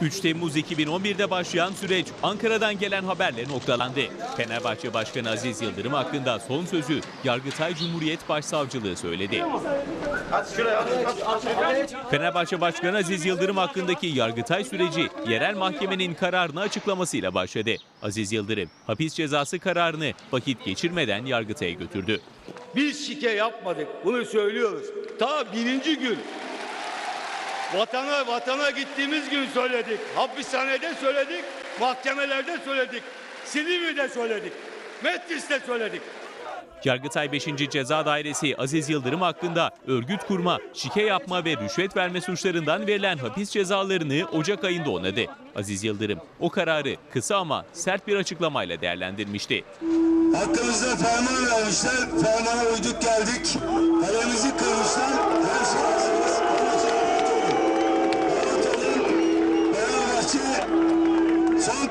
3 Temmuz 2011'de başlayan süreç Ankara'dan gelen haberle noktalandı. Fenerbahçe Başkanı Aziz Yıldırım hakkında son sözü Yargıtay Cumhuriyet Başsavcılığı söyledi. Fenerbahçe Başkanı Aziz Yıldırım hakkındaki Yargıtay süreci yerel mahkemenin kararını açıklamasıyla başladı. Aziz Yıldırım hapis cezası kararını vakit geçirmeden Yargıtay'a götürdü. Biz şike yapmadık. Bunu söylüyoruz. Ta birinci gün. Vatana vatana gittiğimiz gün söyledik. Hapishanede söyledik. Mahkemelerde söyledik. Silivri'de söyledik. Metris'te söyledik. Yargıtay 5. Ceza Dairesi Aziz Yıldırım hakkında örgüt kurma, şike yapma ve rüşvet verme suçlarından verilen hapis cezalarını Ocak ayında onadı. Aziz Yıldırım o kararı kısa ama sert bir açıklamayla değerlendirmişti. Hakkımızda ferman vermişler. Fermana uyduk geldik. Kalemizi kırmışlar. Her şey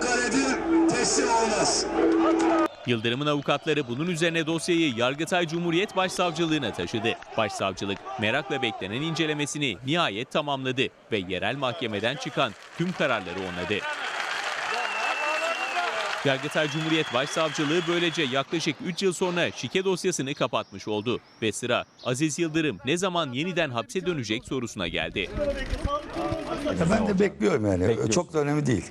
karedir. Teslim olmaz. Yıldırım'ın avukatları bunun üzerine dosyayı Yargıtay Cumhuriyet Başsavcılığına taşıdı. Başsavcılık merakla beklenen incelemesini nihayet tamamladı ve yerel mahkemeden çıkan tüm kararları onadı. Yargıtay Cumhuriyet Başsavcılığı böylece yaklaşık 3 yıl sonra şike dosyasını kapatmış oldu ve sıra Aziz Yıldırım ne zaman yeniden hapse dönecek sorusuna geldi. Ya ben de bekliyorum yani. Çok da önemli değil.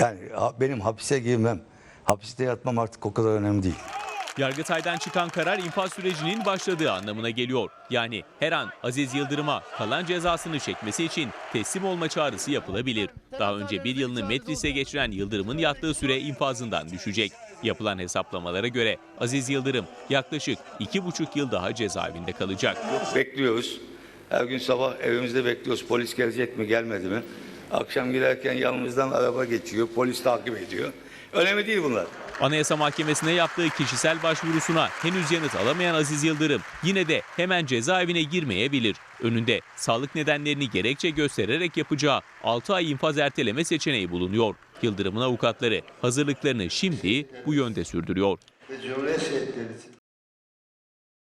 Yani benim hapise girmem, hapiste yatmam artık o kadar önemli değil. Yargıtay'dan çıkan karar infaz sürecinin başladığı anlamına geliyor. Yani her an Aziz Yıldırım'a kalan cezasını çekmesi için teslim olma çağrısı yapılabilir. Daha önce bir yılını Metris'e geçiren Yıldırım'ın yattığı süre infazından düşecek. Yapılan hesaplamalara göre Aziz Yıldırım yaklaşık iki buçuk yıl daha cezaevinde kalacak. Bekliyoruz. Her gün sabah evimizde bekliyoruz. Polis gelecek mi gelmedi mi? Akşam giderken yanımızdan araba geçiyor. Polis takip ediyor. Önemli değil bunlar. Anayasa Mahkemesi'ne yaptığı kişisel başvurusuna henüz yanıt alamayan Aziz Yıldırım yine de hemen cezaevine girmeyebilir. Önünde sağlık nedenlerini gerekçe göstererek yapacağı 6 ay infaz erteleme seçeneği bulunuyor. Yıldırım'ın avukatları hazırlıklarını şimdi bu yönde sürdürüyor. Cumhuriyet